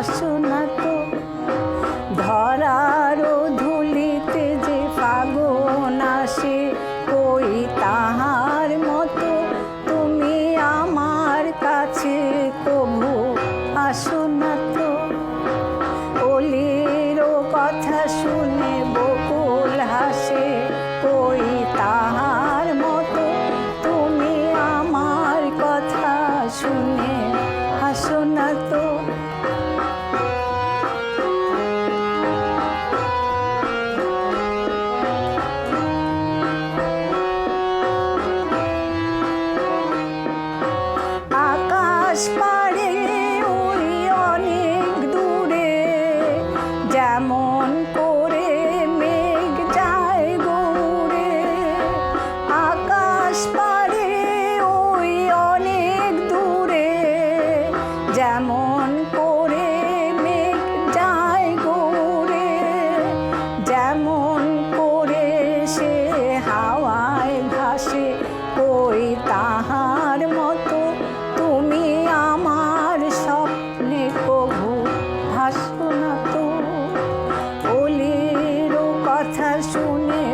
আসো না তো। ধরারও ধুলিতে যে ফাগুন আসে কই তাহার মতো তুমি আমার কাছে কবু আসো না তো। অলিরও কথা শুনে যেমন করে মেঘ যায় গৌরে, যেমন করে সে হাওয়ায় ভাসে কই তাহার মতো তুমি আমার স্বপ্নে কভু ভাসো না তো। অলিরও কথা শুনে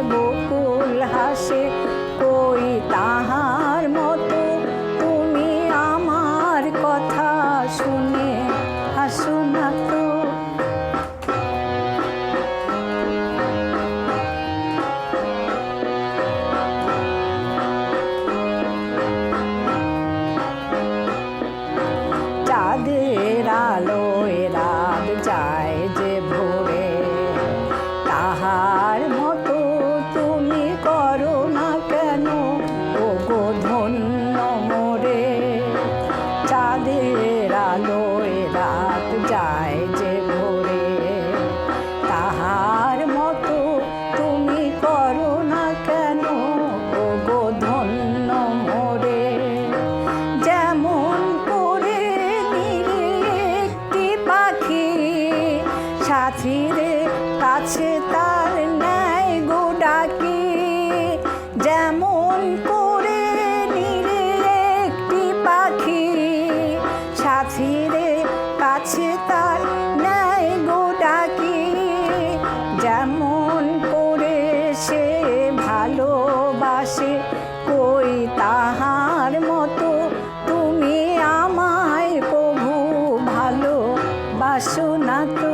আলোয় রাত যায় যে ভোরে। তাহার মতো তুমি করো না কেন? গো ধন্য মোরে। যেমন করে নিলে একটি পাখি সাথীরে কাছে তার তাহার মতো তুমি আমায় প্রভু ভালো বাসো না তো?